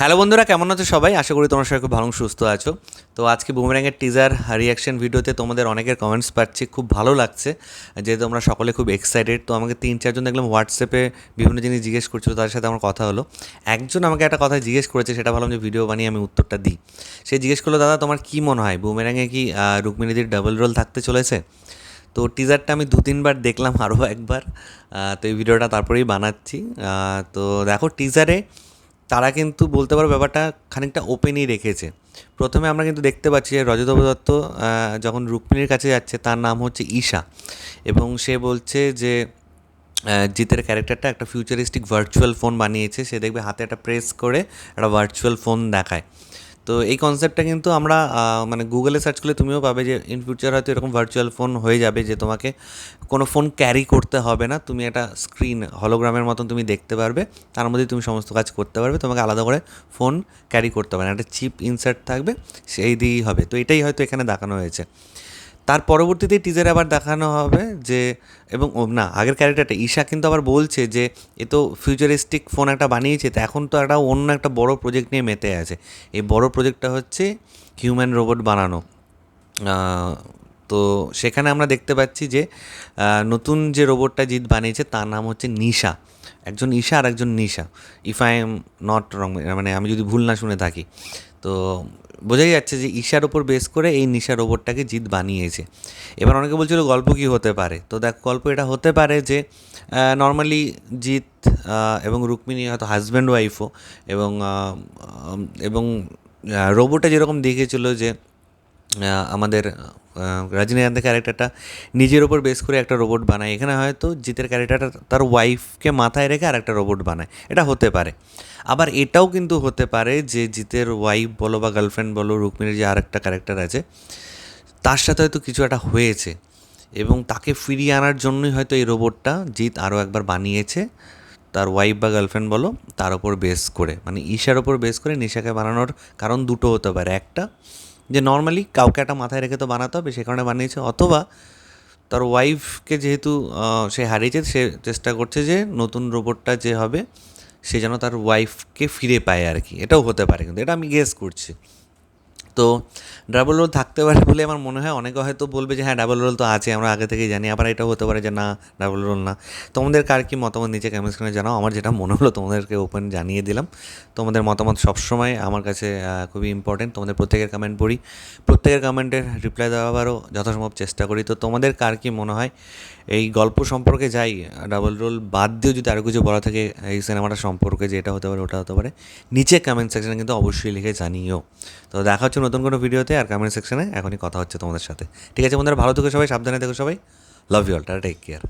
Hello বন্ধুরা, কেমন আছো সবাই? আশা করি তোমরা সবাই খুব ভালো, সুস্থ আছো। তো আজকে বুমরাঙের টিজার রিয়াকশন ভিডিওতে তোমাদের অনেকের কমেন্টস পাচ্ছি, খুব ভালো লাগছে। যে তোমরা সকলে খুব এক্সাইটেড তো আমাকে তিন, চারজন দেখলাম হোয়াটসঅ্যাপে বিভিন্ন জিনিস জিজ্ঞেস করছিল, তাদের সাথে আমার কথা হলো। একজন আমাকে একটা কথা জিজ্ঞেস করেছে, সেটা ভাবলাম যে ভিডিও বানিয়ে আমি উত্তরটা দিই। সে জিজ্ঞেস করল, দাদা, তোমার কী মনে হয় বুমেরাঙে কি রুক্মিণীদির ডাবল রোল থাকতে চলেছে? তো টিজারটা আমি দু, তিনবার দেখলাম আরও একবার। তো এই ভিডিওটা তারপরেই বানাচ্ছি। তো দেখো টিজারে তারা কিন্তু বলতে পারো ব্যাপারটা খানিকটা ওপেনই রেখেছে। প্রথমে আমরা কিন্তু দেখতে পাচ্ছি যে রজতবাবু দত্ত যখন রুক্মিণীর কাছে যাচ্ছে, তার নাম হচ্ছে ঈশা। এবং সে বলছে যে জিতের ক্যারেক্টারটা একটা ফিউচারিস্টিক ভার্চুয়াল ফোন বানিয়েছে। সে দেখবে হাতে একটা প্রেস করে একটা ভার্চুয়াল ফোন দেখায়। তো এই কনসেপ্টটা কিন্তু আমরা মানে গুগলে সার্চ করলে তুমিও পাবে যে ইন ফিউচার হয়তো এরকম ভার্চুয়াল ফোন হয়ে যাবে যে তোমাকে কোনো ফোন ক্যারি করতে হবে না। তুমি একটা স্ক্রিন হলোগ্রামের মতন তুমি দেখতে পারবে। তার মধ্যে তুমি সমস্ত কাজ করতে পারবে। তোমাকে আলাদা করে ফোন ক্যারি করতে হবে না। একটা চিপ ইনসার্ট থাকবে, সেই দিয়েই হবে। তো এটাই হয়তো এখানে দেখানো হয়েছে। তার পরবর্তীতে টিজারে আবার দেখানো হবে যে, এবং না, আগের ক্যারেক্টারটা ঈশা কিন্তু আবার বলছে যে, এ তো ফিউচারিস্টিক ফোন একটা বানিয়েছে, তো এখন তো একটা অন্য একটা বড় প্রজেক্ট নিয়ে মেতে আছে। এই বড় প্রজেক্টটা হচ্ছে হিউম্যান রোবট বানানো। তো সেখানে আমরা দেখতে পাচ্ছি যে নতুন যে রোবটটা জিৎ বানিয়েছে, তার নাম হচ্ছে নিশা। একজন ঈশা আর একজন Nisha. If I am not wrong মানে আমি যদি ভুল না শুনে থাকি। তো বোঝাই যাচ্ছে যে ঈশার ওপর বেস করে এই নিশা রোবটটাকে জিত বানিয়েছে। এবার অনেকে বলছিল, গল্প কী হতে পারে? তো দেখ, গল্প এটা হতে পারে যে নর্মালি জিৎ এবং রুক্মিণী হয়তো হাজব্যান্ড ওয়াইফও এবং এবং রোবটটা যেরকম দেখেছিল যে আমাদের রজনীকান্তের ক্যারেক্টারটা নিজের ওপর বেস করে একটা রোবট বানায়। এখানে হয়তো জিতের ক্যারেক্টারটা তার ওয়াইফকে মাথায় রেখে আর একটা রোবট বানায়। এটা হতে পারে। আবার এটাও কিন্তু হতে পারে যে জিতের ওয়াইফ বলো বা গার্লফ্রেন্ড বলো, রুক্মিণীর যে আর একটা ক্যারেক্টার আছে, তার সাথে হয়তো কিছু একটা হয়েছে এবং তাকে ফিরিয়ে আনার জন্যই হয়তো এই রোবটটা জিৎ আরও একবার বানিয়েছে তার ওয়াইফ বা গার্লফ্রেন্ড বলো, তার ওপর বেস করে। মানে ঈশার ওপর বেস করে নিশাকে বানানোর কারণ দুটো হতে পারে। একটা যে নর্মালি কাউকে একটা মাথায় রেখে তো বানাতে হবে, সে কারণে বানিয়েছে। অথবা তার ওয়াইফকে যেহেতু সে হারিয়েছে, সে চেষ্টা করছে যে নতুন রোবটটা যে হবে, সে যেন তার ওয়াইফকে ফিরে পায় আর কি। এটাও হতে পারে কিন্তু, এটা আমি গেস করছি। তো ডাবল রোল থাকতে পারে বলে আমার মনে হয়। অনেকে হয়তো বলবে যে হ্যাঁ ডাবল রোল তো আছে, আমরা আগে থেকেই জানি। আবার এটাও হতে পারে যে, না ডাবল রোল না। তোমাদের কার কি মতামত নিচে কমেন্ট স্ক্রিনে জানাও। আমার যেটা মনে হলো, তোমাদেরকে ওপেন জানিয়ে দিলাম। তোমাদের মতামত সবসময় আমার কাছে খুবই ইম্পর্টেন্ট তোমাদের প্রত্যেকের কমেন্ট পড়ি। প্রত্যেকের কমেন্টের রিপ্লাই দেওয়ারও যথাসম্ভব চেষ্টা করি। তো তোমাদের কার কি মনে হয়? এই গল্প সম্পর্কে যাই ডাবল রোল বাদ দিয়েও যদি আরও কিছু বলা থাকে, এই সিনেমাটা সম্পর্কে যে এটা হতে পারে, ওটা হতে পারে। নিচে কমেন্ট সেকশনে কিন্তু অবশ্যই লিখে জানিও। তো দেখা হচ্ছে নতুন কোনো ভিডিওতে আর কমেন্ট সেকশনে এখনই কথা হচ্ছে তোমাদের সাথে। ঠিক আছে বন্ধুরা, ভালো থেকো সবাই, সাবধানে থেকো সবাই। Love you all tata take care